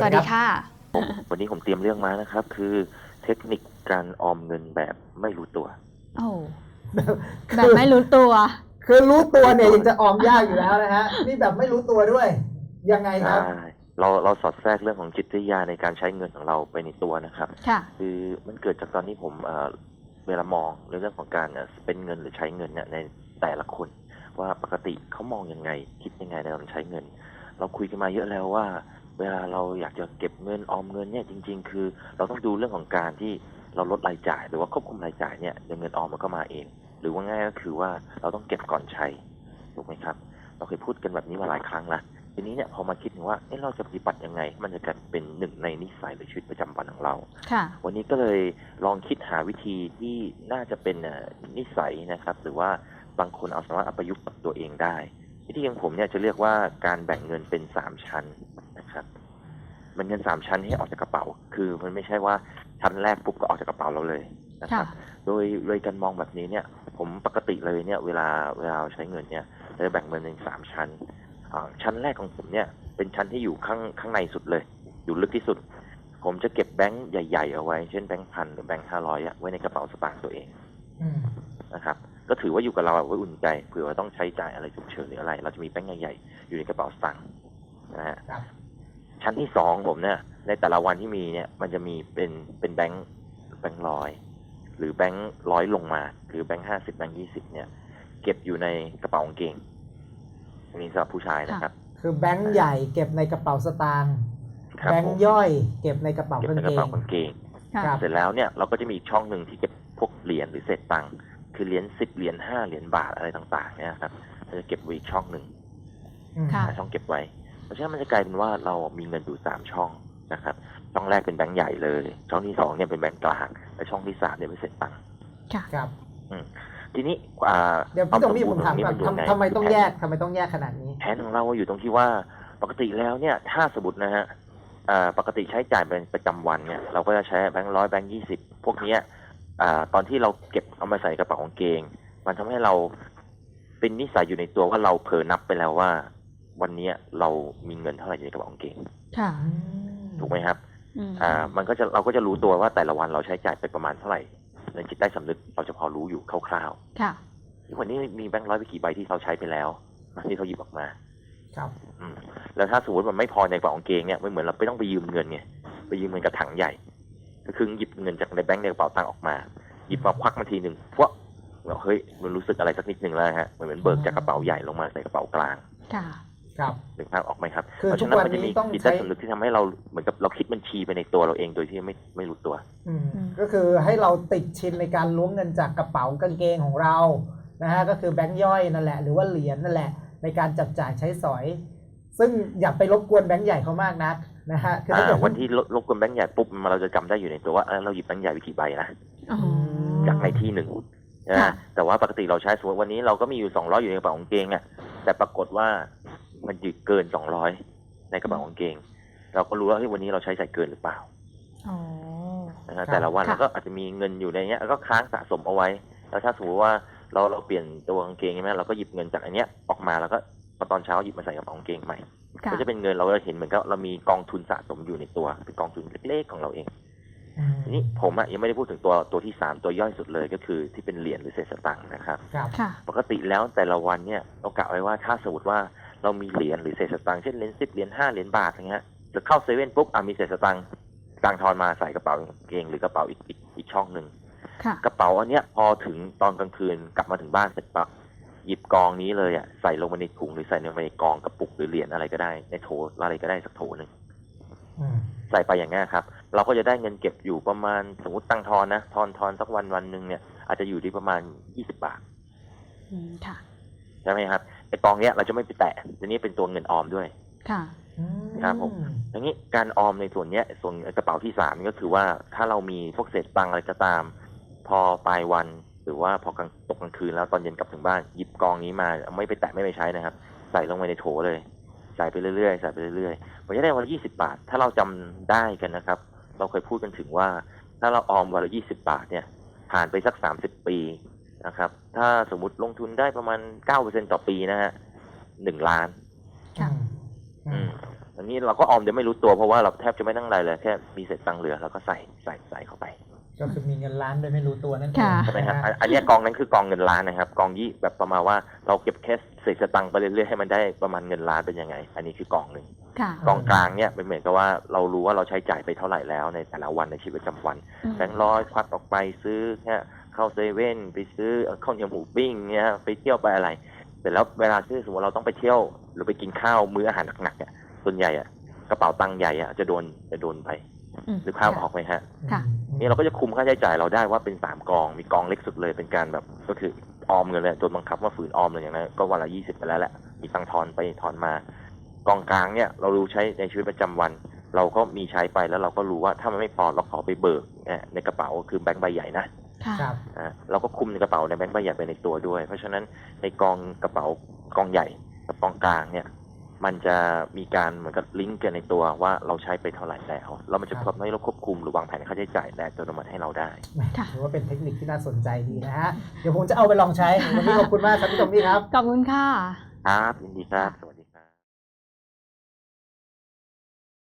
สวัสดีค่ะผมวันนี้ผมเตรียมเรื่องมานะครับ คือเทคนิคการออมเงินแบบไม่รู้ตัวโอ้แบบไม่รู้ตัว คือรู้ตัวเนี่ยยังจะออมยากอยู่แล้วนะฮะนี่แบบไม่รู้ตัวด้วย ยังไงครับใช่เราเราสอดแทรกเรื่องของจิตวิทยาในการใช้เงินของเราไปในตัวนะครับค่ะคือมันเกิดจากตอนที่ผมเอ่อเวลามองในเรื่องของการเป็นเงินหรือใช้เงินเนี่ยในแต่ละคน ว่าปกติเขามองยังไง คิดยังไงในการใช้เงิน เราคุยกันมาเยอะแล้วว่า เวลาเราอยากจะเก็บเงินออมเงินเนี่ยจริง ๆ คือ เราต้องดูเรื่องของการที่เราลดรายจ่าย หรือว่าควบคุมรายจ่ายเนี่ยเดี๋ยวเงินออมมันก็มาเอง หรือว่าง่ายก็คือว่าเราต้องเก็บก่อนใช้ถูกไหมครับ เราเคยพูดกันแบบนี้มาหลายครั้งแล้วทีนี้เนี่ยพอมาคิดถึงว่าเอ๊ะเราจะปฏิบัติยังไงให้มันจะกลายเป็นหนึ่งในนิสัยหรือชีวิตประจำวันของเราค่ะวันนี้ก็เลยลองคิดหาวิธีที่น่าจะเป็นเอ่อนิสัยนะครับ หรือว่าบางคนเอาสามารถเอาประยุกต์กับตัวเองได้วิธีของผมเนี่ยจะเรียกว่าการแบ่งเงินเป็นสามชั้นนะครับ มันเงินสามชั้นให้ออกจากกระเป๋า คือมันไม่ใช่ว่าชั้นแรกปุ๊บก็ออกจากกระเป๋าเราเลยนะคค่ะรับ โดยโดยการมองแบบนี้เนี่ย ผมปกติเลยเนี่ย เวลาเวลาใช้เงินเนี่ยเราจะแบ่งเงินเป็นสามชั้นอ่าชั้นแรกของผมเนี่ย เป็นชั้นที่อยู่ข้างข้างในสุดเลย อยู่ลึกที่สุด ผมจะเก็บแบงค์ใหญ่ๆเอาไว้ เช่นแบงค์พันหรือแบงค์ห้าร้อยอะไว้ในกระเป๋าสตางค์ตัวเองอืมนะครับ ก็ถือว่าอยู่กับเราอะไว้อุ่นใจเผื่อว่าต้องใช้จ่ายอะไรฉุกเฉินหรืออะไร เราจะมีแบงค์ใหญ่ๆอยู่ในกระเป๋าสตางค์นะฮะครับ ชั้นที่สองผมเนี่ย ในแต่ละวันที่มีเนี่ย มันจะมีเป็นเป็นแบงค์แบงค์ร้อยหรือแบงค์ร้อยลงมาหรือแบงค์ห้าสิบแบงค์ยี่สิบเนี่ย เก็บอยู่ในกระเป๋ากางเกงอันนี้สำหรับผู้ชายนะครับ คือแบงค์ใหญ่เก็บในกระเป๋าสตางค์ครับแบงผมค์ย่อย เก็บในกระเป๋าเก็บกางในกเกระเป๋างกางเกงค่ะครับเสร็จแล้วเนี่ยเราก็จะมีอีกช่องหนึ่งที่เก็บพวกเหรียญหรือเศษตังค์คือเหรียญสิบเหรียญห้าเหรียญบาทอะไรต่าง ๆ เนี่ยครับเราจะเก็บไว้อีกช่องหนึ่งอืมค่ะหาช่องเก็บไว้ เพราะฉะนั้นมันจะกลายเป็นว่าเรามีเงินอยู่สามช่องนะครับ ช่องแรกเป็นแบงค์ใหญ่เลย ช่องที่สองเนี่ยเป็นแบงค์กลางและช่องที่สามเนี่ยเป็นเศษตังค์ค่ะครับทีนี้อ่าเดี๋ยวพี่ตรงนี้ผมถามควก่อนสบูรณ์ขทำทำไมต้องนแยกทำไมต้องแยกขนาดนี้ แผนของเราอยู่ตรงที่ว่าปกติแล้วเนี่ย ถ้าสมมตินะฮะอ่าปกติใช้จ่ายเป็นประจำวันเนี่ยเราก็จะใช้แบงค์ร้อยแบงค์ยี่สิบพวกเนี้ยอ่าตอนที่เราเก็บเอามาใส่กระเป๋ากางเกง มันทำให้เราเป็นนิสัยอยู่ในตัวว่าเราเผลอนับไปแล้วว่า วันเนี้ยเรามีเงินเท่าไหร่อยู่ในกระเป๋ากางเกงค่ะถูกไหมครับอืมอ่ามันก็จะเราก็จะรู้ตัวว่าแต่ละวันเราใช้จ่ายไปประมาณเท่าไหร่ในจิตใต้สำนึกเราจะพอรู้อยู่คร่าวค่ะๆวันนี้มีแบงค์ร้อยไปกี่ใบที่เราใช้ไปแล้วที่เขาหยิบออกมา ครับอืมแล้วถ้าสมมติมันไม่พอในกระเป๋ากางเกงเนี่ยมันเหมือนเราไม่ต้องไปยืมเงินไงไปยืมเงินกับถังใหญ่ ก็คือหยิบเงินจากในแบงค์ในกระเป๋าตังค์ออกมา หยิบมาควักมาทีหนึ่งพวกเราเฮ้ยมันรู้สึกอะไรสักนิดหนึ่งแล้วฮะมันเหมือนเบิกจากกระเป๋าใหญ่ลงมาใส่กระเป๋ากลาง ค่ะ ครับ นึกภาพออกไหมครับคือเพราะทุฉะกนั้นวันมันจะนี้มีต้องจิตใช้ ใต้สำนึกที่ทำให้เราเหมือนกับเราคิดบัญชีไปในตัวเราเองโดยที่ไม่ไม่รู้ตัว อืมอืม ก็คือให้เราติดชินในการล้วงเงินจากกระเป๋ากางเกงของเรานะฮะก็คือแบงค์ย่อยนั่นแหละ หรือว่าเหรียญนั่นแหละ ในการจับจ่ายใช้สอย ซึ่งอย่าไปรบกวนแบงค์ใหญ่เขามากนักนะฮะคือถ้าอ่าเกิดวันที่ลลบกวนแบงค์ใหญ่ปุ๊บมันเราจะจำได้อยู่ในตัวว่าเอ้ยเราหยิบแบงค์ใหญ่ไปกี่ใบนะอ๋อจากในที่หนึ่งนะค่ะ แต่ว่าปกติเราใช้สมมติวันนี้เราก็มีอยู่สองร้อยอยู่ในกระเป๋ากางเกงอะแต่ปรากฏว่า มันหยิบเกินสองร้อยในกระเป๋ากางเกง เราก็รู้ว่าเฮ้ยวันนี้เราใช้จ่ายเกินหรือเปล่าอ๋อนะฮะแต่ละวันค่ะเราก็อาจจะมีเงินอยู่ในเนี้ยแล้วก็ค้างสะสมเอาไว้ แล้วถ้าสมมติว่าเราเราเปลี่ยนตัวกางเกงใช่ไหมเราก็หยิบเงินจากอันเนี้ยออกมาแล้วก็พอตอนเช้าหยิบมาใส่กระเป๋ากางเกงใหม่ค่ะก็จะเป็นเงินเราก็เห็นเหมือนกับเรามีกองทุนสะสมอยู่ในตัวเป็นกองทุนเล็กๆของเราเองอืมทีนี้ผมอะยังไม่ได้พูดถึงตัวตัวที่สามตัวย่อยสุดเลยก็คือที่เป็นเหรียญหรือเศษสตังค์นะครับครับค่ะปกติแล้วแต่ละวันเนี่ยเรากะไว้ว่าถ้าสมมติว่า เรามีเหรียญหรือเศษสตังค์เช่นเหรียญสิบเหรียญห้าเหรียญบาทอย่างเงี้ยจะเข้าเซเว่นปุ๊บอะมีเศษสตังค์ตังค์ทอนมาใส่กระเป๋ากางเกงหรือกระเป๋าอีกอีกอีกช่องหนึ่งค่ะกระเป๋าอันเนี้ยพอถึงตอนกลางคืนกลับมาถึงบ้านเสร็จปั๊บหยิบกองนี้เลยอะใส่ลงไปในถุงหรือใส่ลงไปในกองกระปุกหรือเหรียญอะไรก็ได้ ในโถอะไรก็ได้สักโถหนึ่งอืมใส่ไปอย่างเงี้ยครับ เราก็จะได้เงินเก็บอยู่ประมาณสมมติตังค์ทอนนะทอนทอนสักวันวันหนึ่งเนี่ยอาจจะอยู่ที่ประมาณยี่สิบบาทอืมค่ะใช่ไหมครับ ไอ้กองเนี้ยเราจะไม่ไปแตะทีนี้เป็นตัวเงินออมด้วย ค่ะอืครับผมอย่างนี้การออมในส่วนเนี้ยส่วนกระเป๋าที่สามนี่ก็คือว่าถ้าเรามีพวกเศษตังค์อะไรก็ตาม พอปลายวัน หรือว่าพอกลางตกกลางคืนแล้วตอนเย็นกลับถึงบ้านหยิบกองนี้มาไม่ไปแตะไม่ไปใช้นะครับ ใส่ลงไปในโถเลย ใส่ไปเรื่อยๆใส่ไปเรื่อยๆมันจะได้วันละยี่สิบาท ถ้าเราจำได้กันนะครับ เราเคยพูดกันถึงว่า ถ้าเราออมวันละยี่สิบาทเนี่ยผ่านไปสักสามสิบปี นะครับ ถ้าสมมติลงทุนได้ประมาณเก้าเปอร์เซ็นต่อปีนะฮะหนึ่งล้าน ค่ะ อืมอืมอันนี้เราก็ออมจะไม่รู้ตัวเพราะว่าเราแทบจะไม่ตั้งอะไรเลยแค่มีเศษตังค์เหลือเราก็ใส่ใส่ใส่เข้าไปก็คือมีเงินล้านโดยไม่รู้ตัวนั่นเองค่ะ ใช่ไหมฮะนะอันอันเนี้ยกองนั้นคือกองเงินล้านนะครับ กองยี่แบบประมาณว่าเราเก็บแค่เศษสตังค์ไปเรื่อยๆให้มันได้ประมาณเงินล้านเป็นยังไง อันนี้คือกองหนึ่ง ค่ะ กองกลางเนี่ยเป็นเหมือนกับว่าเรารู้ว่าเราใช้จ่ายไปเท่าไหร่แล้วในแต่ละวันในชีวิตประจำวันอืม แบงค์ร้อยควักออกไปซื้อเนี่ย เข้าเซเว่นไปซื้อข้าวเหนียวหมูปิ้งเนี่ยไปเที่ยวไปอะไรเสร็จแล้วเวลาที่สมมติเราต้องไปเที่ยว หรือไปกินข้าวมื้ออาหารหนักๆเนี่ยส่วนใหญ่อะกระเป๋าตังค์ใหญ่อะจะโดนจะโดนไปอืมหรือภาพออกไหมฮะค่ะนี่เราก็จะคุมค่าใช้จ่ายเราได้ว่าเป็นสามกอง มีกองเล็กสุดเลยเป็นการแบบก็คือออมเงินเลยโดนบังคับว่าฝืนออมเลยอย่างนั้นก็วันละยี่สิบไปแล้วแหละมีตังค์ทอนไปทอนมา กองกลางเนี่ยเรารู้ใช้ในชีวิตประจำวัน เราก็มีใช้ไปแล้วเราก็รู้ว่าถ้ามันไม่พอเราขอไปเบิกเนี่ยในกระเป๋าคือแบงค์ใบใหญ่นะ ค่ะครับอะเราก็คุมในกระเป๋าในแบงค์ใบใหญ่ไปในตัวด้วย เพราะฉะนั้นในกองกระเป๋ากองใหญ่กับกองกลางเนี่ย มันจะมีการเหมือนกับลิงก์กันในตัวว่าเราใช้ไปเท่าไหร่แล้วแล้วมันจะครับทำให้เราควบคุมหรือวางแผนค่าใช้จ่ายและอัตโนมัติให้เราได้ค่ะ ถือว่าเป็นเทคนิคที่น่าสนใจดีนะฮะ เดี๋ยวผมจะเอาไปลองใช้วันนี้ขอบคุณมากครับพี่ตรงนี่ครับ ขอบคุณค่ะ ครับยินดีครับสวัสดี